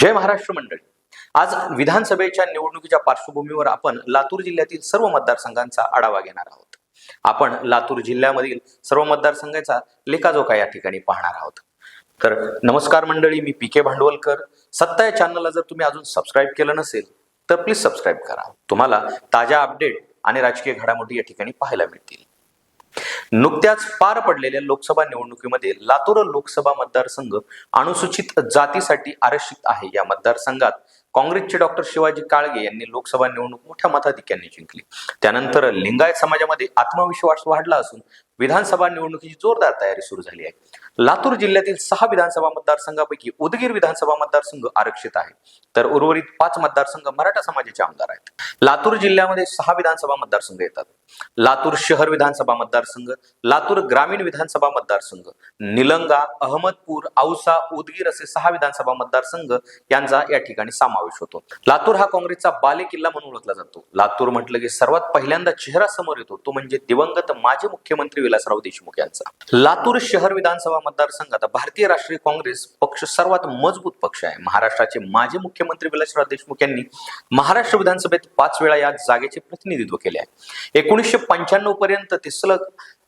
जय महाराष्ट्र मंडळी. आज विधानसभेच्या निवडणुकीच्या पार्श्वभूमीवर आपण लातूर जिल्ह्यातील सर्व मतदारसंघांचा आढावा घेणार आहोत. आपण लातूर जिल्ह्यामधील सर्व मतदारसंघाचा लेखाजोखा या ठिकाणी पाहणार आहोत. तर नमस्कार मंडळी मी पी के भांडवलकर. सत्ता या चॅनलला जर तुम्ही अजून सबस्क्राईब केलं नसेल तर प्लीज सबस्क्राईब करा. तुम्हाला ताज्या अपडेट आणि राजकीय घडामोडी या ठिकाणी पाहायला मिळतील. नुकत्याच पार पडलेल्या लोकसभा निवडणुकीमध्ये लातूर लोकसभा मतदारसंघ अनुसूचित जातीसाठी आरक्षित आहे. या मतदारसंघात काँग्रेसचे डॉक्टर शिवाजी काळगे यांनी लोकसभा निवडणूक मोठ्या मताधिक्याने जिंकली. त्यानंतर लिंगायत समाजामध्ये आत्मविश्वास वाढला असून विधानसभा निवडणुकीची जोरदार तयारी सुरू झाली आहे. लातूर जिल्ह्यातील सहा विधानसभा मतदारसंघापैकी उदगीर विधानसभा मतदारसंघ आरक्षित आहे. तर उर्वरित पाच मतदारसंघ मराठा समाजाचे आमदार आहेत. लातूर जिल्ह्यामध्ये सहा विधानसभा मतदारसंघ येतात. लातूर शहर विधानसभा मतदारसंघ लातूर ग्रामीण विधानसभा मतदारसंघ निलंगा अहमदपूर औसा उदगीर असे सहा विधानसभा मतदारसंघ यांचा या ठिकाणी समावेश होतो. लातूर हा काँग्रेसचा बाले किल्ला म्हणून ओळखला जातो. लातूर म्हटलं की सर्वात पहिल्यांदा चेहरा समोर येतो तो म्हणजे दिवंगत माजी मुख्यमंत्री विलासराव देशमुख यांचा. लातूर शहर विधानसभा मतदारसंघात भारतीय राष्ट्रीय काँग्रेस पक्ष सर्वात मजबूत पक्ष आहे. महाराष्ट्राचे माजी मुख्यमंत्री विलासराव देशमुख यांनी महाराष्ट्र विधानसभेत पाच वेळा या जागेचे प्रतिनिधित्व केले आहे. एकोणीसशे पंच्याण्णव पर्यंत ते सलग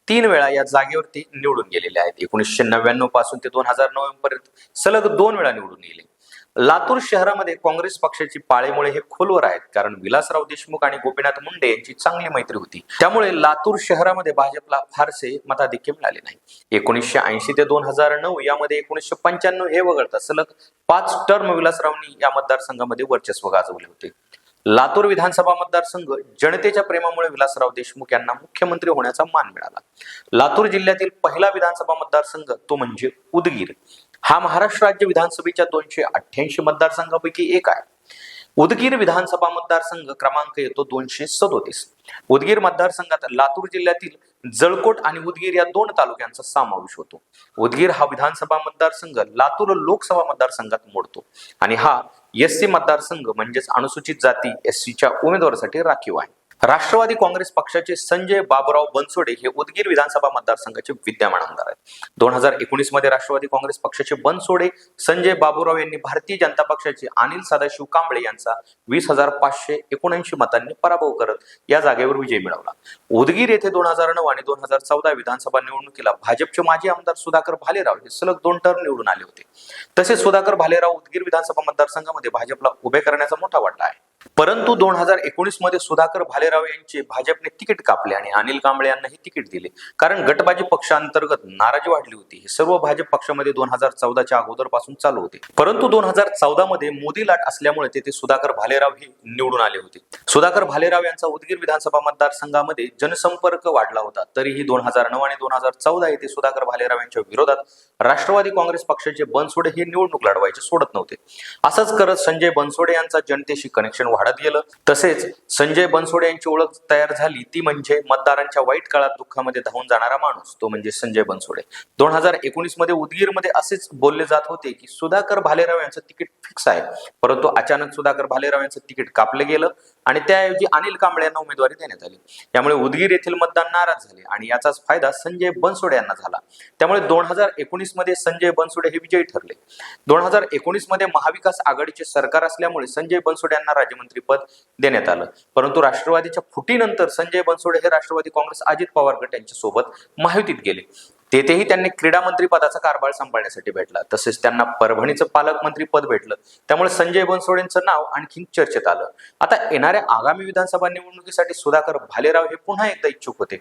तीन वेळा या जागेवरती निवडून गेलेले आहेत. एकोणीसशे नव्याण्णवपासून ते दोन हजार नऊ पर्यंत सलग दोन वेळा निवडून गेले. लातूर शहरामध्ये काँग्रेस पक्षाची पाळेमुळे हे खोलवर आहेत कारण विलासराव देशमुख आणि गोपीनाथ मुंडे यांची चांगली मैत्री होती. त्यामुळे लातूर शहरामध्ये भाजपला फारसे मताधिक्य मिळाले नाही. एकोणीसशे ऐंशी ते दोन हजार नऊ यामध्ये एकोणीसशे पंच्याण्णव हे वगळता सलग पाच टर्म विलासरावनी या मतदारसंघामध्ये वर्चस्व गाजवले होते. लातूर विधानसभा मतदारसंघ जनतेच्या प्रेमामुळे विलासराव देशमुख यांना मुख्यमंत्री होण्याचा मान मिळाला. लातूर जिल्ह्यातील पहिला विधानसभा मतदारसंघ तो म्हणजे उदगीर. हा महाराष्ट्र राज्य विधानसभेच्या दोनशे अठ्ठ्याऐंशी मतदारसंघापैकी एक आहे. उदगीर विधानसभा मतदारसंघ क्रमांक येतो दोनशे सदोतीस. उदगीर मतदारसंघात लातूर जिल्ह्यातील जळकोट आणि उदगीर या दोन तालुक्यांचा समावेश होतो. उदगीर हा विधानसभा मतदारसंघ लातूर लोकसभा मतदारसंघात मोडतो आणि हा एस सी मतदारसंघ म्हणजेच अनुसूचित जाती एस सीच्या उमेदवारासाठी राखीव आहे. राष्ट्रवादी काँग्रेस पक्षाचे संजय बाबुराव बनसोडे हे उदगीर विधानसभा मतदारसंघाचे विद्यमान आमदार आहेत. दोन हजार एकोणीसमध्ये राष्ट्रवादी काँग्रेस पक्षाचे बनसोडे संजय बाबुराव यांनी भारतीय जनता पक्षाचे अनिल सदाशिव कांबळे यांचा वीस हजार पाचशे एकोणऐंशी मतांनी पराभव करत या जागेवर विजय मिळवला. उदगीर येथे दोन हजार नऊ आणि दोन हजार चौदा विधानसभा निवडणुकीला भाजपचे माजी आमदार सुधाकर भालेराव हे सलग दोन टर्म निवडून आले होते. तसेच सुधाकर भालेराव उदगीर विधानसभा मतदारसंघामध्ये भाजपला उभे करण्याचा मोठा वाटा आहे. परंतु दोन हजार एकोणीसमध्ये सुधाकर भालेराव यांचे भाजपने तिकीट कापले आणि अनिल कांबळे यांनाही तिकीट दिले. कारण गटबाजी पक्षांतर्गत नाराजी वाढली होती. हे सर्व भाजप पक्षामध्ये दोन हजार चौदाच्या अगोदरपासून चालू होते. परंतु दोन हजार चौदा मध्ये मोदी लाट असल्यामुळे तेथे सुधाकर भालेराव हे निवडून आले होते. सुधाकर भालेराव यांचा उदगीर विधानसभा मतदारसंघामध्ये जनसंपर्क वाढला होता. तरीही दोन हजार नऊ आणि दोन हजार चौदा येथे सुधाकर भालेराव यांच्या विरोधात राष्ट्रवादी काँग्रेस पक्षाचे बनसोडे हे निवडणूक लढवायचे सोडत नव्हते. असंच करत संजय बनसोडे यांचा जनतेशी कनेक्शन वाढत गेलं. तसेच संजय बनसोडे यांची ओळख तयार झाली. ती म्हणजे मतदारांच्या वाईट काळात दुःखामध्ये धावून जाणारा माणूस. तो म्हणजे संजय बनसोडे. दोन हजार एकोणीसमध्ये उदगीरमध्ये असेच बोलले जात होते की सुधाकर भालेराव यांचं तिकीट फिक्स आहे. परंतु अचानक सुधाकर भालेराव यांचं तिकीट कापलं गेलं आणि त्याऐवजी अनिल कांबळे यांना उमेदवारी देण्यात आली. त्यामुळे उदगीर येथील मतदान नाराज झाले आणि याचाच फायदा संजय बनसोडे यांना झाला. त्यामुळे दोन हजार एकोणीसमध्ये संजय बनसोडे हे विजयी ठरले. दोन हजार एकोणीसमध्ये महाविकास आघाडीचे सरकार असल्यामुळे संजय बनसोडे यांना राज्य राज्यमंत्रीपद देण्यात आलं. परंतु राष्ट्रवादीच्या फुटीनंतर संजय बनसोडे हे राष्ट्रवादी काँग्रेस अजित पवार गट यांच्या सोबत महायुतीत गेले. तेथेही त्यांनी क्रीडा मंत्रीपदाचा कारभार सांभाळण्यासाठी भेटला. तसेच त्यांना परभणीचं पालकमंत्री पद भेटलं. त्यामुळे संजय बनसोडेंचं नाव आणखी चर्चेत आलं. आता येणाऱ्या आगामी विधानसभा निवडणुकीसाठी सुधाकर भालेराव हे पुन्हा एकदा इच्छुक होते.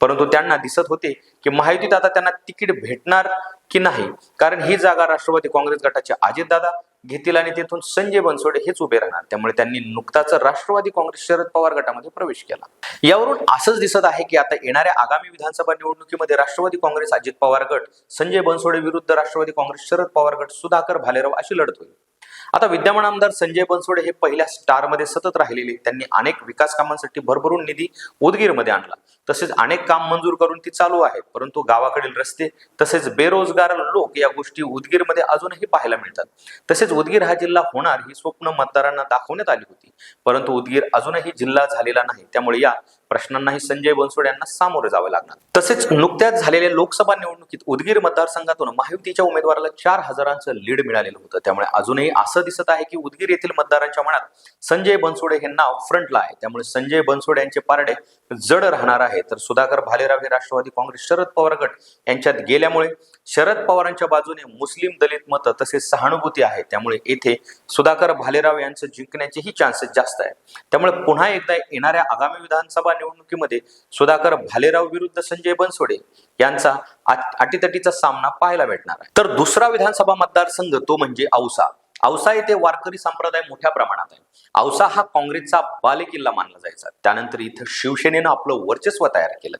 परंतु त्यांना दिसत होते की महायुतीत आता त्यांना तिकीट भेटणार की नाही. कारण ही जागा राष्ट्रवादी काँग्रेस गटाचे अजितदादा घेतील आणि तेथून संजय बनसोडे हेच उभे राहणार. त्यामुळे त्यांनी नुकताच राष्ट्रवादी काँग्रेस शरद पवार गटामध्ये प्रवेश केला. यावरून असंच दिसत आहे की आता येणाऱ्या आगामी विधानसभा निवडणुकीमध्ये राष्ट्रवादी काँग्रेस अजित पवार गट संजय बनसोडे विरुद्ध राष्ट्रवादी काँग्रेस शरद पवार गट सुधाकर भालेराव अशी लढत होईल. आता विद्यमान आमदार संजय बनसोडे हे पहिल्या स्टारमध्ये सतत राहिलेले त्यांनी अनेक विकास कामांसाठी भरभरून निधी उदगीरमध्ये आणला. तसेच अनेक काम मंजूर करून ती चालू आहेत. परंतु गावाकडील रस्ते तसेच बेरोजगार लोक या गोष्टी उदगीरमध्ये अजूनही पाहायला मिळतात. तसेच उदगीर हा जिल्हा होणार ही स्वप्न मतदारांना दाखवण्यात आली होती. परंतु उदगीर अजूनही जिल्हा झालेला नाही. त्यामुळे या प्रश्नांनाही संजय बनसोड यांना सामोरे जावे लागणार. तसेच नुकत्याच झालेल्या लोकसभा निवडणुकीत उदगीर मतदारसंघातून महायुतीच्या उमेदवाराला चार हजारांचं लीड मिळालेलं होतं. त्यामुळे अजूनही असं दिसत आहे की उदगीर येथील मतदारांच्या मनात संजय बनसोडे हे नाव फ्रंटला आहे. त्यामुळे संजय बनसोडे यांचे पारडे जड राहणार आहे. तर सुधाकर भालेराव हे राष्ट्रवादी काँग्रेस शरद पवार गट यांच्यात गेल्यामुळे शरद पवारांच्या बाजूने मुस्लिम दलित मतं तसेच सहानुभूती आहे. त्यामुळे येथे सुधाकर भालेराव यांचं जिंकण्याचेही चान्सेस जास्त आहे त्यामुळे पुन्हा एकदा येणाऱ्या आगामी विधानसभा निवडणुकीमध्ये सुधाकर भालेराव विरुद्ध संजय बनसोडे यांचा अटीतटीचा सामना पाहायला भेटणार आहे. तर दुसरा विधानसभा मतदारसंघ तो म्हणजे औसा. औसा येथे वारकरी संप्रदाय मोठ्या प्रमाणात आहे. औसा हा काँग्रेसचा बालेकिल्ला मानला जायचा. त्यानंतर इथं शिवसेनेनं आपलं वर्चस्व तयार केलं.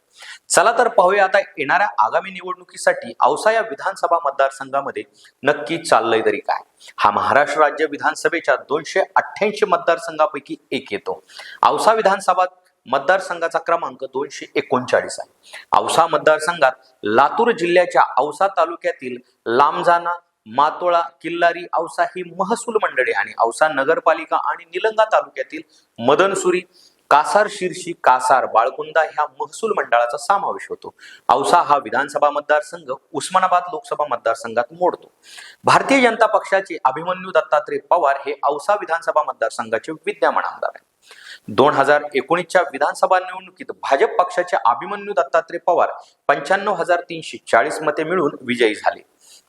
चला तर पाहूया आता येणाऱ्या आगामी निवडणुकीसाठी औसा या विधानसभा मतदारसंघामध्ये नक्की चाललंय तरी काय? हा महाराष्ट्र राज्य विधानसभेच्या दोनशे अठ्ठ्याऐंशी मतदारसंघापैकी एक येतो. औसा विधानसभा मतदारसंघाचा क्रमांक दोनशे एकोणचाळीस आहे. औसा मतदारसंघात लातूर जिल्ह्याच्या औसा तालुक्यातील लांबजाना मातोळा किल्लारी औसा ही महसूल मंडळे आणि औसा नगरपालिका आणि निलंगा तालुक्यातील मदनसुरी कासार शिरशी कासार बाळकुंदा ह्या महसूल मंडळाचा समावेश होतो. औसा हा विधानसभा मतदारसंघ उस्मानाबाद लोकसभा मतदारसंघात मोडतो. भारतीय जनता पक्षाचे अभिमन्यू दत्तात्रय पवार हे औसा विधानसभा मतदारसंघाचे विद्यमान आमदार आहेत. दोन हजार एकोणीसच्या विधानसभा निवडणुकीत भाजप पक्षाचे अभिमन्यू दत्तात्रय पवार पंच्याण्णव हजार तीनशे चाळीस मते मिळून विजयी झाले.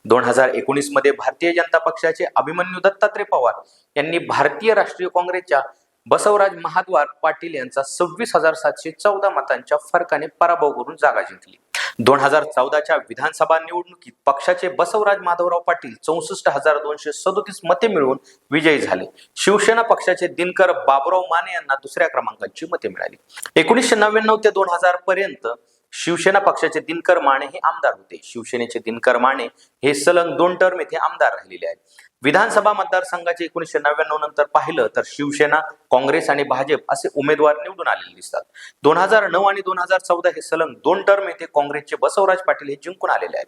दोन हजार एकोणीसमध्ये भारतीय जनता पक्षाचे अभिमन्यू दत्तात्रय पवार यांनी भारतीय राष्ट्रीय काँग्रेसच्या बसवराज महाद्वार पाटील यांचा सव्वीस हजार सातशे चौदा मतांच्या फरकाने पराभव करून जागा जिंकली. दोन हजार चौदाच्या विधानसभा निवडणुकीत पक्षाचे बसवराज माधवराव पाटील चौसष्ट हजार दोनशे सदोतीस मते मिळवून विजयी झाले. शिवसेना पक्षाचे दिनकर बाबुराव माने यांना दुसऱ्या क्रमांकाची मते मिळाली. एकोणीसशे नव्याण्णव ते दोन हजार पर्यंत शिवसेना पक्षाचे दिनकर माने हे आमदार होते. शिवसेनेचे दिनकर माने हे सलग दोन टर्म येथे आमदार राहिलेले आहेत. विधानसभा मतदारसंघाचे एकोणीसशे नव्याण्णव नंतर पाहिलं तर शिवसेना काँग्रेस आणि भाजप असे उमेदवार निवडून आलेले दिसतात. दोन हजार नऊ आणि दोन हजार चौदा हे सलग दोन टर्म येथे काँग्रेसचे बसवराज पाटील हे जिंकून आलेले आहेत.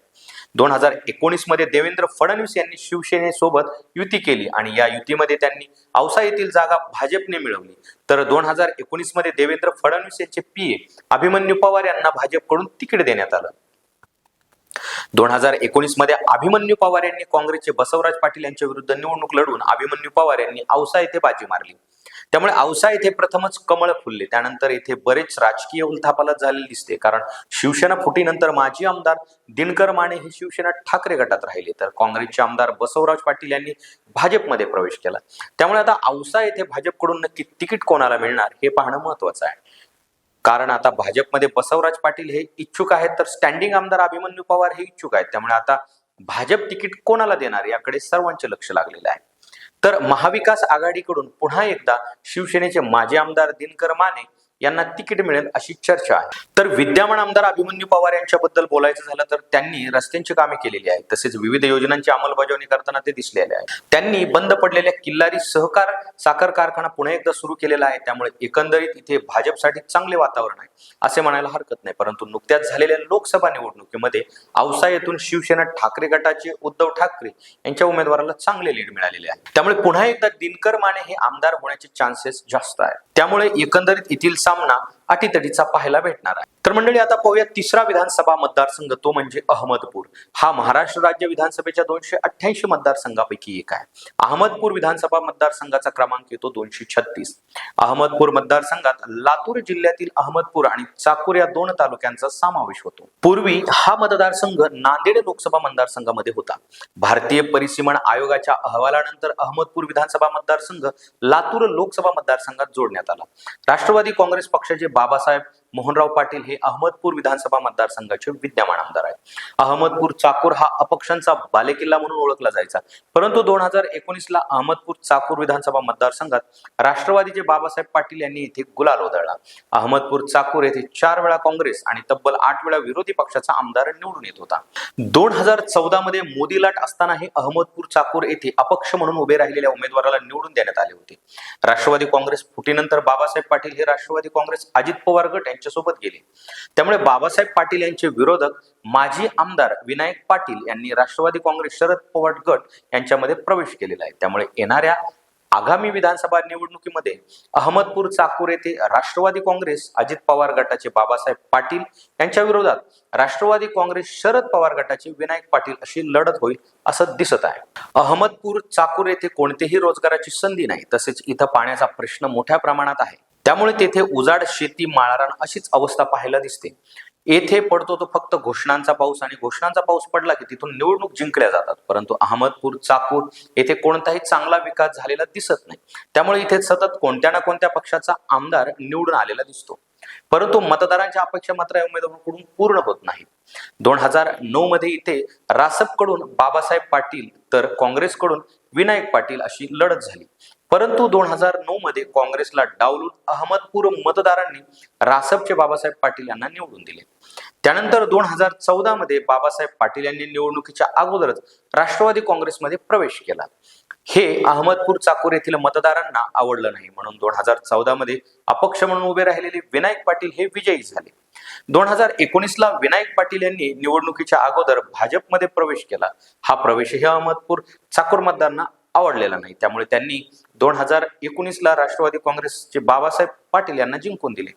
दोन हजार एकोणीसमध्ये देवेंद्र फडणवीस यांनी शिवसेनेसोबत युती केली आणि या युतीमध्ये त्यांनी औसा येथील जागा भाजपने मिळवली. तर दोन हजार एकोणीसमध्ये देवेंद्र फडणवीस यांचे पीए अभिमन्यू पवार यांना भाजपकडून तिकीट देण्यात आलं. दोन हजार एकोणीसमध्ये अभिमन्यू पवार यांनी काँग्रेसचे बसवराज पाटील यांच्या विरुद्ध निवडणूक लढून अभिमन्यू पवार यांनी औसा येथे बाजी मारली. त्यामुळे औसा येथे प्रथमच कमळ फुलले. त्यानंतर येथे बरेच राजकीय उलथापालत झालेली दिसते. कारण शिवसेना फुटीनंतर माजी आमदार दिनकर माने हे शिवसेना ठाकरे गटात राहिले. तर काँग्रेसचे आमदार बसवराज पाटील यांनी भाजपमध्ये प्रवेश केला. त्यामुळे आता औसा येथे भाजपकडून नक्की तिकीट कोणाला मिळणार हे पाहणं महत्वाचं आहे. कारण आता भाजपमध्ये बसवराज पाटील हे इच्छुक आहेत तर स्टँडिंग आमदार अभिमन्यू पवार हे इच्छुक आहेत. त्यामुळे आता भाजप तिकीट कोणाला देणार याकडे सर्वांचे लक्ष लागलेलं आहे. तर महाविकास आघाडीकडून पुन्हा एकदा शिवसेनेचे माजी आमदार दिनकर माने यांना तिकीट मिळेल अशी चर्चा आहे. तर विद्यमान आमदार अभिमन्यू पवार यांच्याबद्दल बोलायचं झालं तर त्यांनी रस्त्यांची कामे केलेली आहेत. तसेच विविध योजनांची अंमलबजावणी करताना ते दिसलेले आहे त्यांनी बंद पडलेल्या किल्लारी सहकार साखर कारखाना पुन्हा एकदा सुरू केलेला आहे. त्यामुळे एकंदरीत इथे भाजपसाठी चांगले वातावरण आहे असे म्हणायला हरकत नाही. परंतु नुकत्याच झालेल्या लोकसभा निवडणुकीमध्ये औसा येथून शिवसेना ठाकरे गटाचे उद्धव ठाकरे यांच्या उमेदवाराला चांगले लीड मिळालेले आहे. त्यामुळे पुन्हा एकदा दिनकर माने हे आमदार होण्याचे चान्सेस जास्त आहे त्यामुळे एकंदरीत येथील सामना अटीतटीचा पाहायला भेटणार आहे. तर मंडळी आता पाहूया तिसरा विधानसभा मतदारसंघ तो म्हणजे अहमदपूर. हा महाराष्ट्र राज्य विधानसभेच्या दोनशे अठ्ठ्याऐंशी मतदारसंघापैकी एक आहे. अहमदपूर विधानसभा मतदारसंघाचा क्रमांक येतो दोनशे छत्तीस. अहमदपूर मतदारसंघात लातूर जिल्ह्यातील अहमदपूर आणि चाकूर या दोन तालुक्यांचा समावेश होतो. पूर्वी हा मतदारसंघ नांदेड लोकसभा मतदारसंघामध्ये होता. भारतीय परिसीमन आयोगाच्या अहवालानंतर अहमदपूर विधानसभा मतदारसंघ लातूर लोकसभा मतदारसंघात जोडण्यात आला. राष्ट्रवादी काँग्रेस पक्षाचे बाबासाहेब मोहनराव पाटील हे अहमदपूर विधानसभा मतदारसंघाचे विद्यमान आमदार आहेत. अहमदपूर चाकूर हा अपक्षांचा बालेकिल्ला म्हणून ओळखला जायचा. परंतु दोन हजार एकोणीस ला अहमदपूर चाकूर विधानसभा मतदारसंघात राष्ट्रवादीचे बाबासाहेब पाटील यांनी येथे गुलाल उधळला अहमदपूर चाकूर येथे चार वेळा काँग्रेस आणि तब्बल आठ वेळा विरोधी पक्षाचा आमदार निवडून येत होता. दोन हजार चौदा मध्ये मोदी लाट असतानाही अहमदपूर चाकूर येथे अपक्ष म्हणून उभे राहिलेल्या उमेदवाराला निवडून देण्यात आले होते. राष्ट्रवादी काँग्रेस फुटीनंतर बाबासाहेब पाटील हे राष्ट्रवादी काँग्रेस अजित पवार गट यांच्यासोबत गेले. त्यामुळे बाबासाहेब पाटील यांचे विरोधक माजी आमदार विनायक पाटील यांनी राष्ट्रवादी काँग्रेस शरद पवार गट यांच्यामध्ये प्रवेश केलेला आहे. त्यामुळे येणाऱ्या आगामी विधानसभा निवडणुकीमध्ये अहमदपूर चाकूर येथे राष्ट्रवादी काँग्रेस अजित पवार गटाचे बाबासाहेब पाटील यांच्या विरोधात राष्ट्रवादी काँग्रेस शरद पवार गटाचे विनायक पाटील अशी लढत होईल असं दिसत आहे. अहमदपूर चाकूर येथे कोणतेही रोजगाराची संधी नाही. तसेच इथं पाण्याचा प्रश्न मोठ्या प्रमाणात आहे. त्यामुळे तेथे उजाड शेती माळरान अशीच अवस्था पाहायला दिसते. येथे पडतो तो फक्त घोषणांचा पाऊस आणि घोषणांचा पाऊस पडला की तिथून निवडणूक जिंकल्या जातात. परंतु अहमदपूर चाकूर येथे कोणताही चांगला विकास झालेला दिसत नाही. त्यामुळे इथे सतत कोणत्या ना कोणत्या पक्षाचा आमदार निवडून आलेला दिसतो. परंतु मतदारांच्या अपेक्षा मात्र या उमेदवारांकडून पूर्ण होत नाही. दोन हजार नऊ मध्ये इथे रासपकडून बाबासाहेब पाटील तर काँग्रेसकडून विनायक पाटील अशी लढत झाली. परंतु दोन हजार नऊ मध्ये काँग्रेसला डावलून अहमदपूर मतदारांनी रासपचे बाबासाहेब पाटील यांना निवडून दिले. त्यानंतर दोन हजार चौदा मध्ये बाबासाहेब पाटील यांनी निवडणुकीच्या अगोदरच राष्ट्रवादी काँग्रेसमध्ये प्रवेश केला. हे अहमदपूर चाकूर येथील मतदारांना आवडलं नाही. म्हणून दोन हजार चौदा मध्ये अपक्ष म्हणून उभे राहिलेले विनायक पाटील हे विजयी झाले. दोन हजार एकोणीस ला विनायक पाटील यांनी निवडणुकीच्या अगोदर भाजपमध्ये प्रवेश केला. हा प्रवेशही अहमदपूर चाकूर मतदारांना आवडलेला नाही. त्यामुळे त्यांनी दोन हजार एकोणीसला राष्ट्रवादी काँग्रेसचे बाबासाहेब पाटील यांना जिंकून दिले.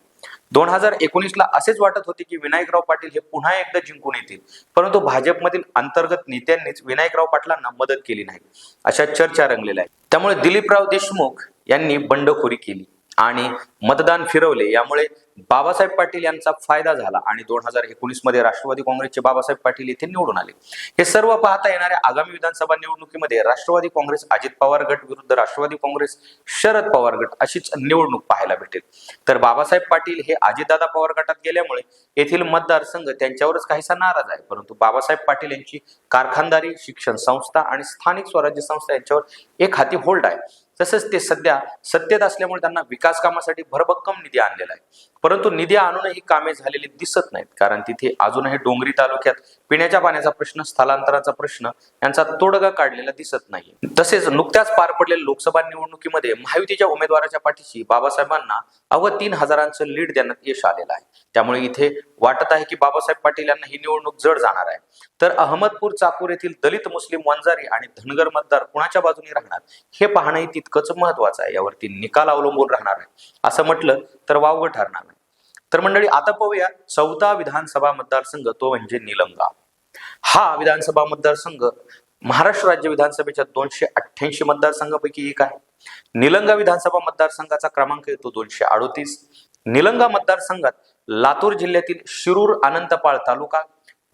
दोन हजार एकोणीसला असेच वाटत होते की विनायकराव पाटील हे पुन्हा एकदा जिंकून येतील. परंतु भाजपमधील अंतर्गत नेत्यांनीच विनायकराव पाटलांना मदत केली नाही. अशा चर्चा रंगलेल्या आहेत. त्यामुळे दिलीपराव देशमुख यांनी बंडखोरी केली आणि मतदान फिरवले. यामुळे बाबासाहेब पाटील यांचा फायदा झाला आणि दोन हजार एकोणीसमध्ये राष्ट्रवादी काँग्रेसचे बाबासाहेब पाटील येथे निवडून आले. हे सर्व पाहता येणाऱ्या आगामी विधानसभा निवडणुकीमध्ये राष्ट्रवादी काँग्रेस अजित पवार गट विरुद्ध राष्ट्रवादी काँग्रेस शरद पवार गट अशीच निवडणूक पाहायला भेटेल. तर बाबासाहेब पाटील हे अजितदादा पवार गटात गेल्यामुळे येथील मतदारसंघ त्यांच्यावरच काहीसा नाराज आहे. परंतु बाबासाहेब पाटील यांची कारखानदारी शिक्षण संस्था आणि स्थानिक स्वराज्य संस्था यांच्यावर एक हाती होल्ड आहे. तसंच ते सध्या सत्तेत असल्यामुळे त्यांना विकास कामासाठी भरभक्कम निधी आणलेला आहे. परंतु निधी आणूनही कामे झालेली दिसत नाहीत. कारण तिथे अजूनही डोंगरी तालुक्यात पिण्याच्या पाण्याचा प्रश्न स्थलांतराचा प्रश्न यांचा तोडगा काढलेला दिसत नाही तसेच नुकत्याच पार पडलेल्या लोकसभा निवडणुकीमध्ये महायुतीच्या उमेदवाराच्या पाठीशी बाबासाहेबांना अवघ तीन हजारांचं लीड देण्यात यश आलेलं आहे. त्यामुळे इथे वाटत आहे की बाबासाहेब पाटील यांना ही निवडणूक जड जाणार आहे. तर अहमदपूर चाकूर येथील दलित मुस्लिम वंजारी आणि धनगर मतदार कुणाच्या बाजूने राहणार हे पाहणंही तितकंच महत्वाचं आहे. यावरती निकाल अवलंबून राहणार आहे. असं म्हटलं तर वावगं ठरणार नाही. तर मंडळी आता पाहूया चौथा विधानसभा मतदारसंघ तो म्हणजे निलंगा. हा विधानसभा मतदारसंघ महाराष्ट्र राज्य विधानसभेच्या दोनशे अठ्ठ्याऐंशी मतदारसंघापैकी एक आहे. निलंगा विधानसभा मतदारसंघाचा क्रमांक येतो दोनशे अडोतीस. निलंगा मतदारसंघात लातूर जिल्ह्यातील शिरूर अनंतपाळ तालुका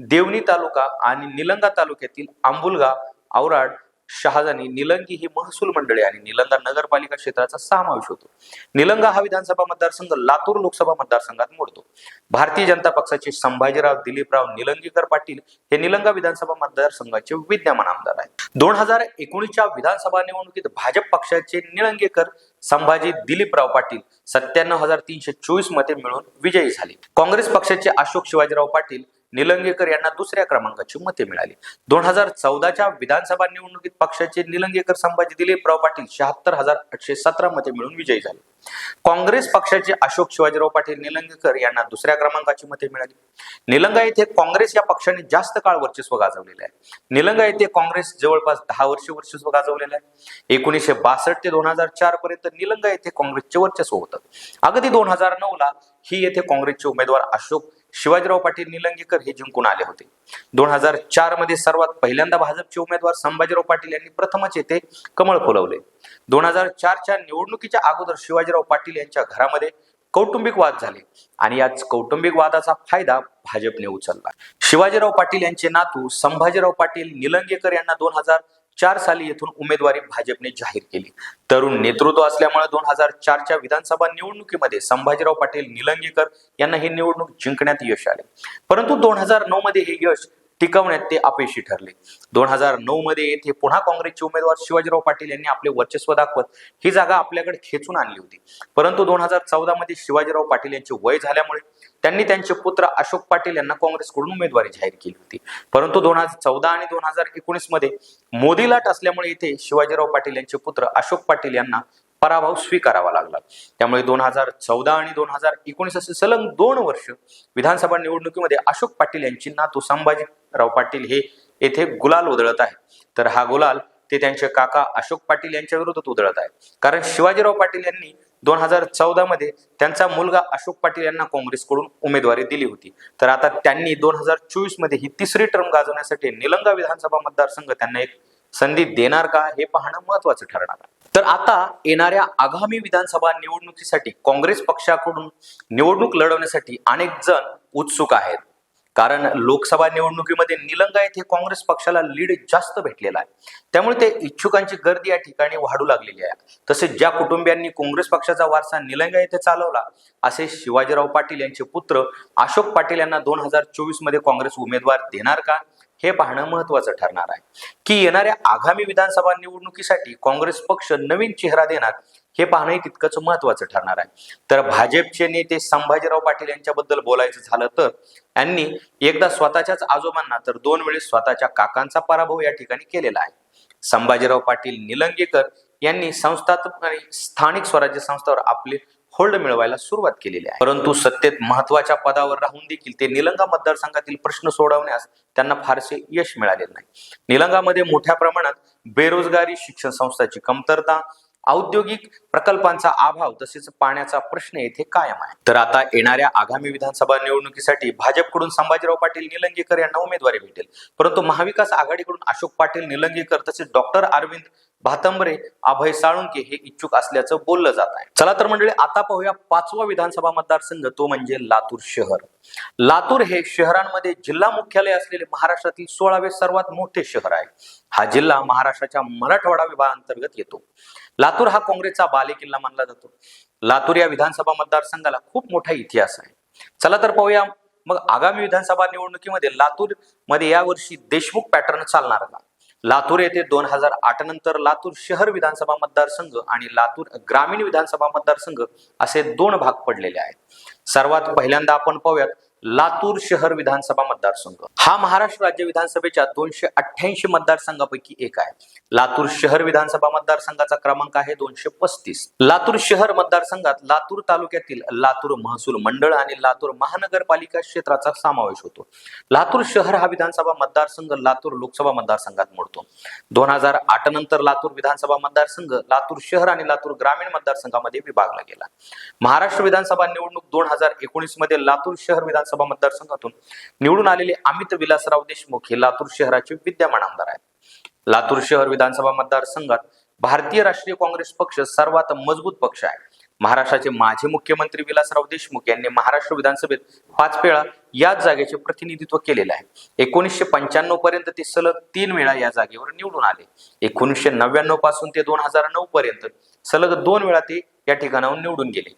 देवणी तालुका आणि निलंगा तालुक्यातील आंबुलगा औराड शहाजानी निलंगी ही महसूल मंडळी आणि निलंगा नगरपालिका क्षेत्राचा समावेश होतो. निलंगा हा विधानसभा मतदारसंघ लातूर लोकसभा मतदारसंघात मोडतो. भारतीय जनता पक्षाचे संभाजीराव दिलीपराव निलंगीकर पाटील हे निलंगा विधानसभा मतदारसंघाचे विद्यमान आमदार आहेत. दोन हजार एकोणीसच्या विधानसभा निवडणुकीत भाजप पक्षाचे निलंगेकर संभाजी दिलीपराव पाटील सत्त्याण्णव हजार तीनशे चोवीस मते मिळून विजयी झाले. काँग्रेस पक्षाचे अशोक शिवाजीराव पाटील निलंगेकर यांना दुसऱ्या क्रमांकाची मते मिळाली. दोन हजार चौदाच्या विधानसभा निवडणुकीत पक्षाचे निलंगेकर संभाजी दिलीपराव पाटील शहात्तर हजार आठशे सतरा मते मिळून विजयी झाले. काँग्रेस पक्षाचे अशोक शिवाजीराव पाटील निलंगेकर यांना दुसऱ्या क्रमांकाची मते मिळाली. निलंगा येथे काँग्रेस या पक्षाने जास्त काळ वर्चस्व गाजवलेले आहे. निलंगा येथे काँग्रेस जवळपास दहा वर्ष वर्चस्व गाजवलेलं आहे. एकोणीसशे बासष्ट ते दोन हजार चार पर्यंत निलंगा येथे काँग्रेसचे वर्चस्व होतं. अगदी दोन हजार नऊ ला ही येथे काँग्रेसचे उमेदवार अशोक शिवाजीराव पाटील निलंगेकर हे जिंकून आले होते. दोन हजार चारमध्ये सर्वात पहिल्यांदा भाजपचे उमेदवार संभाजीराव पाटील यांनी प्रथमच येथे कमळ फुलवले. दोन हजार चारच्या निवडणुकीच्या अगोदर शिवाजीराव पाटील यांच्या घरामध्ये कौटुंबिक वाद झाले आणि याच कौटुंबिक वादाचा फायदा भाजपने उचलला. शिवाजीराव पाटील यांचे नातू संभाजीराव पाटील निलंगेकर यांना दोन हजार चार साली येथून उमेदवारी भाजपने जाहीर केली. तरुण नेतृत्व असल्यामुळे दोन हजार चारच्या विधानसभा निवडणुकीमध्ये संभाजीराव पाटील निलंगेकर यांना ही निवडणूक जिंकण्यात यश आले. परंतु दोन हजार नऊ मध्ये हे यश टिकवण्यात ते अपयशी ठरले. दोन हजार नऊ मध्ये येथे पुन्हा काँग्रेसचे उमेदवार शिवाजीराव पाटील यांनी आपले वर्चस्व दाखवत ही जागा आपल्याकडे खेचून आणली होती. परंतु दोन हजार चौदा मध्ये शिवाजीराव पाटील यांचे वय झाल्यामुळे त्यांनी त्यांचे पुत्र अशोक पाटील यांना काँग्रेसकडून उमेदवारी जाहीर केली होती. परंतु दोन हजार चौदा आणि दोन हजार एकोणीसमध्ये मोदी लाट असल्यामुळे इथे शिवाजीराव पाटील यांचे पुत्र अशोक पाटील यांना पराभव स्वीकारावा लागला. त्यामुळे दोन हजार चौदा आणि दोन हजार एकोणीस असे सलग दोन वर्ष विधानसभा निवडणुकीमध्ये अशोक पाटील यांची नातू संभाजीराव पाटील हे येथे गुलाल उधळत आहे तर हा गुलाल ते त्यांचे काका अशोक पाटील यांच्या विरोधात उधळत आहे कारण शिवाजीराव पाटील यांनी दोन हजार चौदा मध्ये त्यांचा मुलगा अशोक पाटील यांना काँग्रेसकडून उमेदवारी दिली होती. तर आता त्यांनी दोन हजार चोवीसमध्ये ही तिसरी टर्म गाजवण्यासाठी निलंगा विधानसभा मतदारसंघ त्यांना एक संधी देणार का हे पाहणं महत्वाचं ठरणार आहे. तर आता येणाऱ्या आगामी विधानसभा निवडणुकीसाठी काँग्रेस पक्षाकडून निवडणूक लढवण्यासाठी अनेक जण उत्सुक आहेत. कारण लोकसभा निवडणुकीमध्ये निलंगा येथे काँग्रेस पक्षाला लीड जास्त भेटलेला आहे. त्यामुळे ते इच्छुकांची गर्दी या ठिकाणी वाढू लागलेली आहे. तसेच ज्या कुटुंबियांनी काँग्रेस पक्षाचा वारसा निलंगा येथे चालवला असे शिवाजीराव पाटील यांचे पुत्र अशोक पाटील यांना दोन हजार चोवीसमध्ये काँग्रेस उमेदवार देणार का? हे पाहणं महत्वाचं ठरणार आहे. की येणाऱ्या आगामी विधानसभा निवडणुकीसाठी काँग्रेस पक्ष नवीन चेहरा देणार हे पाहणंही तितकंच महत्वाचं ठरणार आहे. तर भाजपचे नेते संभाजीराव पाटील यांच्याबद्दल बोलायचं झालं तर यांनी एकदा स्वतःच्याच आजोबांना तर दोन वेळेस स्वतःच्या काकांचा पराभव या ठिकाणी केलेला आहे. संभाजीराव पाटील निलंगेकर यांनी संस्थात्मक आणि स्थानिक स्वराज्य संस्थावर आपले होल्ड मिळवायला सुरुवात केलेली आहे. परंतु सत्तेत महत्त्वाच्या पदावर राहून देखील ते निलंगा मतदारसंघातील प्रश्न सोडवण्यास त्यांना फारसे यश मिळालेले नाही. निलंगामध्ये मोठ्या प्रमाणात बेरोजगारी शिक्षण संस्थाची कमतरता औद्योगिक प्रकल्पांचा अभाव तसेच पाण्याचा प्रश्न येथे कायम आहे. तर आता येणाऱ्या आगामी विधानसभा निवडणुकीसाठी भाजपकडून संभाजीराव पाटील निलंगेकर यांना उमेदवारी भेटेल. परंतु महाविकास आघाडीकडून अशोक पाटील निलंगेकर तसेच डॉक्टर अरविंद भातंबरे अभय साळुंके हे इच्छुक असल्याचं बोललं जात आहे. चला तर मंडळी आता पाहूया पाचवा विधानसभा मतदारसंघ तो म्हणजे लातूर शहर. लातूर हे शहरांमध्ये जिल्हा मुख्यालय असलेले महाराष्ट्रातील सोळावे सर्वात मोठे शहर आहे. हा जिल्हा महाराष्ट्राच्या मराठवाडा विभागांतर्गत येतो. लातूर हा काँग्रेसचा बालेकिल्ला मानला जातो. लातूर या विधानसभा मतदारसंघाला खूप मोठा इतिहास आहे. चला तर पाहूया मग आगामी विधानसभा निवडणुकीमध्ये लातूरमध्ये यावर्षी देशमुख पॅटर्न चालणार का? लातूर येथे दोन हजार आठ नंतर लातूर शहर विधानसभा मतदारसंघ आणि लातूर ग्रामीण विधानसभा मतदारसंघ असे दोन भाग पडलेले आहेत. सर्वात पहिल्यांदा आपण पाहूयात लातूर शहर विधानसभा मतदारसंघ. हा महाराष्ट्र राज्य विधानसभेच्या दोनशे अठ्ठ्याऐंशी मतदारसंघापैकी एक आहे. लातूर शहर विधानसभा मतदारसंघाचा क्रमांक आहे दोनशे पस्तीस. लातूर शहर मतदारसंघात लातूर तालुक्यातील लातूर महसूल मंडळ आणि लातूर महानगरपालिका क्षेत्राचा समावेश होतो. लातूर शहर हा विधानसभा मतदारसंघ लातूर लोकसभा मतदारसंघात मोडतो. दोन हजार आठ नंतर लातूर विधानसभा मतदारसंघ लातूर शहर आणि लातूर ग्रामीण मतदारसंघामध्ये विभागला गेला. महाराष्ट्र विधानसभा निवडणूक दोन हजार एकोणीसमध्ये लातूर शहर विधानसभा विधानसभा मतदारसंघातून निवडून आलेले अमित विलासराव देशमुख हे लातूर शहराचे विद्यमान आमदार आहेत. लातूर शहर विधानसभा मतदारसंघात भारतीय राष्ट्रीय काँग्रेस पक्ष सर्वात मजबूत पक्ष आहे. महाराष्ट्राचे माजी मुख्यमंत्री विलासराव देशमुख यांनी महाराष्ट्र विधानसभेत पाच वेळा याच जागेचे प्रतिनिधित्व केलेले आहे. एकोणीसशे पंच्याण्णव पर्यंत ते सलग तीन वेळा या जागेवर निवडून आले. एकोणीसशे नव्याण्णवपासून ते दोन हजार नऊ पर्यंत सलग दोन वेळा ते या ठिकाणाहून निवडून गेले.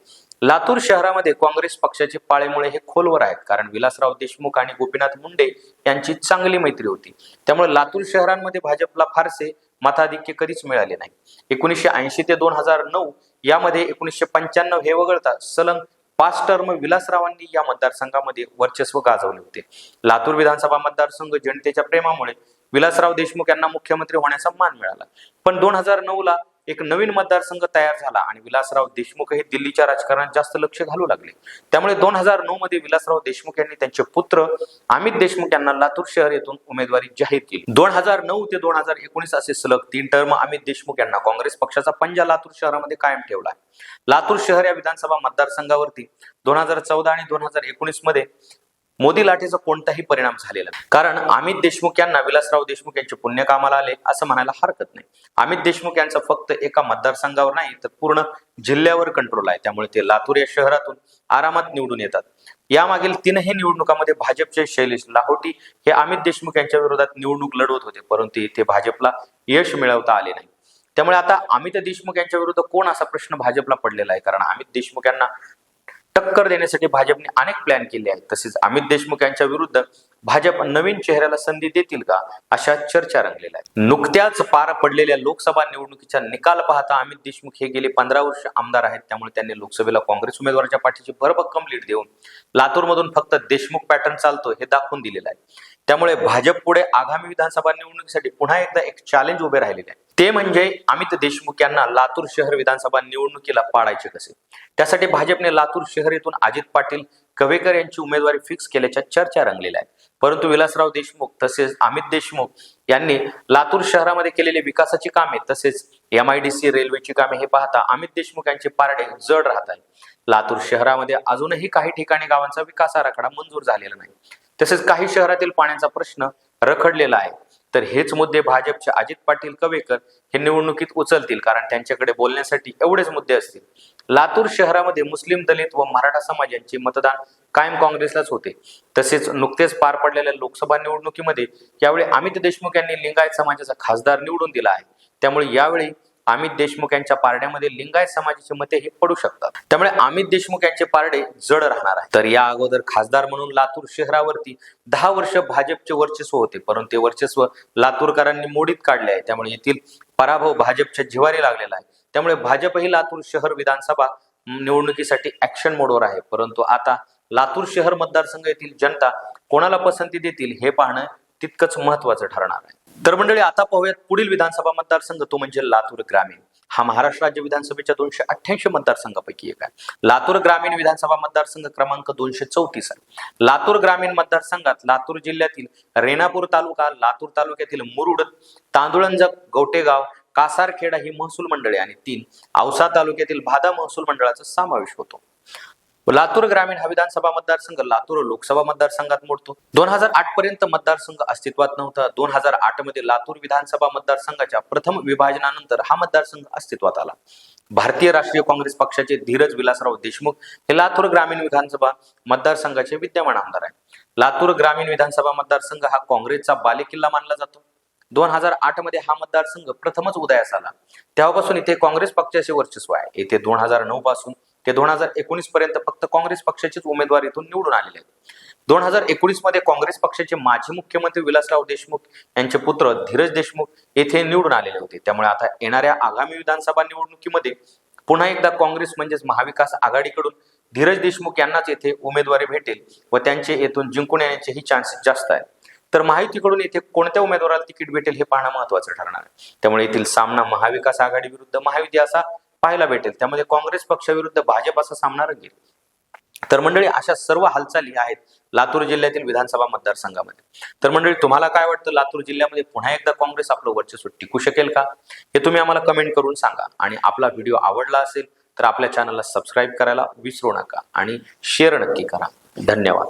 लातूर शहरामध्ये काँग्रेस पक्षाचे पाळेमुळे हे खोलवर आहेत कारण विलासराव देशमुख आणि गोपीनाथ मुंडे यांची चांगली मैत्री होती. त्यामुळे लातूर शहरांमध्ये भाजपला फारसे मताधिक्य कधीच मिळाले नाही. एकोणीसशे ऐंशी ते दोन हजार नऊ यामध्ये एकोणीसशे पंच्याण्णव हे वगळता सलग पाच टर्म विलासरावांनी या मतदारसंघामध्ये वर्चस्व गाजवले होते. लातूर विधानसभा मतदारसंघ जनतेच्या प्रेमामुळे विलासराव देशमुख यांना मुख्यमंत्री होण्याचा मान मिळाला. पण दोन हजार नऊ ला एक नवीन मतदारसंघ तयार झाला आणि विलासराव देशमुख हे दिल्लीच्या राजकारणात जास्त लक्ष घालू लागले. त्यामुळे दोन हजार नऊ मध्ये विलासराव देशमुख यांनी त्यांचे पुत्र अमित देशमुख यांना लातूर शहर येथून उमेदवारी जाहीर केली. दोन हजार नऊ ते दोन हजार एकोणीस असे सलग तीन टर्म अमित देशमुख यांना काँग्रेस पक्षाचा पंजा लातूर शहरामध्ये कायम ठेवला लातूर शहर या विधानसभा मतदारसंघावरती दोन हजार चौदा आणि दोन हजार एकोणीसमध्ये मोदी लाटेचा कोणताही परिणाम झालेला कारण अमित देशमुख यांना विलासराव देशमुख यांचे पुण्य कामाला आले असं म्हणायला हरकत नाही. अमित देशमुख यांचा फक्त एका मतदारसंघावर नाही तर पूर्ण जिल्ह्यावर कंट्रोल आहे. त्यामुळे ते लातूर या शहरातून आरामात निवडून येतात. यामागील तीनही निवडणुकांमध्ये भाजपचे शैलेश लाहोटी हे अमित देशमुख यांच्या विरोधात निवडणूक लढवत होते परंतु इथे भाजपला यश मिळवता आले नाही. त्यामुळे आता अमित देशमुख यांच्या विरुद्ध कोण असा प्रश्न भाजपला पडलेला आहे? कारण अमित देशमुख यांना टक्कर देण्यासाठी भाजपने अनेक प्लॅन केले आहेत. तसेच अमित देशमुख यांच्या विरुद्ध भाजप नवीन चेहऱ्याला संधी देतील का अशा चर्चा रंगलेल्या आहेत. नुकत्याच पार पडलेल्या लोकसभा निवडणुकीचा निकाल पाहता अमित देशमुख हे गेले पंधरा वर्ष आमदार आहेत. त्यामुळे त्यांनी लोकसभेला काँग्रेस उमेदवाराच्या पाठीची भरभक्कम लीड देऊन लातूरमधून फक्त देशमुख पॅटर्न चालतो हे दाखवून दिलेलं आहे. त्यामुळे भाजप पुढे आगामी विधानसभा निवडणुकीसाठी पुन्हा एकदा एक चॅलेंज उभे राहिलेले आहे ते म्हणजे अमित देशमुख यांना लातूर शहर विधानसभा निवडणुकीला पाडायचे कसे? त्यासाठी भाजपने लातूर शहर येथून अजित पाटील कवेकर यांची उमेदवारी फिक्स केल्याच्या चर्चा रंगलेल्या आहेत. परंतु विलासराव देशमुख तसेच अमित देशमुख यांनी लातूर शहरामध्ये केलेली विकासाची कामे तसेच एम आय डी सी रेल्वेची कामे हे पाहता अमित देशमुख यांचे पारडे जड राहत आहे लातूर शहरामध्ये अजूनही काही ठिकाणी गावांचा विकास आराखडा मंजूर झालेला नाही. तसेच काही शहरातील पाण्याचा प्रश्न रखडलेला आहे. तर हेच मुद्दे भाजपचे अजित पाटील कवेकर हे निवडणुकीत उचलतील कारण त्यांच्याकडे बोलण्यासाठी एवढेच मुद्दे असतील. लातूर शहरामध्ये मुस्लिम दलित व मराठा समाज यांचे मतदान कायम काँग्रेसलाच होते. तसेच नुकतेच पार पडलेल्या लोकसभा निवडणुकीमध्ये यावेळी अमित देशमुख यांनी लिंगायत समाजाचा खासदार निवडून दिला आहे. त्यामुळे यावेळी अमित देशमुख यांच्या पारड्यामध्ये लिंगायत समाजाची मते हे पडू शकतात. त्यामुळे अमित देशमुख यांचे पारडे जड राहणार आहे तर या अगोदर खासदार म्हणून लातूर शहरावरती दहा वर्ष भाजपचे वर्चस्व होते परंतु ते वर्चस्व लातूरकरांनी मोडीत काढले आहे. त्यामुळे येथील पराभव भाजपच्या जिवारी लागलेला आहे. त्यामुळे भाजपही लातूर शहर विधानसभा निवडणुकीसाठी ऍक्शन मोडवर आहे. परंतु आता लातूर शहर मतदारसंघ येथील जनता कोणाला पसंती देतील हे पाहणं तितकंच महत्वाचं ठरणार आहे. तर मंडळी आता पाहूयात पुढील विधानसभा मतदारसंघ तो म्हणजे लातूर ग्रामीण. हा महाराष्ट्र राज्य विधानसभेच्या दोनशे अठ्ठ्याऐंशी मतदारसंघापैकी एक आहे. लातूर ग्रामीण विधानसभा मतदारसंघ क्रमांक दोनशे चौतीस आहे. लातूर ग्रामीण मतदारसंघात लातूर जिल्ह्यातील रेणापूर तालुका लातूर तालुक्यातील मुरुड तांदुळंज गवटेगाव कासारखेडा ही महसूल मंडळे आणि तीन औसा तालुक्यातील भादा महसूल मंडळाचा समावेश होतो. लातूर ग्रामीण हा विधानसभा मतदारसंघ लातूर लोकसभा मतदारसंघात मोडतो. दोन हजार आठ पर्यंत मतदारसंघ अस्तित्वात नव्हता. दोन हजार आठमध्ये लातूर विधानसभा मतदारसंघाच्या प्रथम विभाजनानंतर हा मतदारसंघ अस्तित्वात आला. भारतीय राष्ट्रीय काँग्रेस पक्षाचे धीरज विलासराव देशमुख हे लातूर ग्रामीण विधानसभा मतदारसंघाचे विद्यमान आमदार आहे लातूर ग्रामीण विधानसभा मतदारसंघ हा काँग्रेसचा बालेकिल्ला मानला जातो. दोन हजार आठमध्ये हा मतदारसंघ प्रथमच उदयास आला. तेव्हापासून इथे काँग्रेस पक्षाचे वर्चस्व आहे. येथे दोन हजार नऊ पासून ते दोन हजार एकोणीस पर्यंत फक्त काँग्रेस पक्षाचेच उमेदवार इथून निवडून आलेले आहेत. दोन हजार एकोणीसमध्ये काँग्रेस पक्षाचे माजी मुख्यमंत्री विलासराव देशमुख यांचे पुत्र धीरज देशमुख येथे निवडून आलेले होते. त्यामुळे आता येणाऱ्या आगामी विधानसभा निवडणुकीमध्ये पुन्हा एकदा काँग्रेस म्हणजेच महाविकास आघाडीकडून धीरज देशमुख यांनाच येथे उमेदवारी भेटेल व त्यांचे येथून जिंकून येण्याचेही चान्सेस जास्त आहेत. तर माहितीकडून येथे कोणत्या उमेदवाराला तिकीट भेटेल हे पाहणं महत्वाचं ठरणार आहे. त्यामुळे येथील सामना महाविकास आघाडी विरुद्ध महायुती असा पाहायला भेटेल. त्यामध्ये काँग्रेस पक्षाविरुद्ध भाजप असा सामना रंगेल. तर मंडळी अशा सर्व हालचाली आहेत लातूर जिल्ह्यातील विधानसभा मतदारसंघामध्ये. तर मंडळी तुम्हाला काय वाटतं? लातूर जिल्ह्यामध्ये पुन्हा एकदा काँग्रेस आपलं वर्चस्व टिकू शकेल का? हे तुम्ही आम्हाला कमेंट करून सांगा. आणि आपला व्हिडिओ आवडला असेल तर आपल्या चॅनलला सबस्क्राईब करायला विसरू नका. आणि शेअर नक्की करा. धन्यवाद.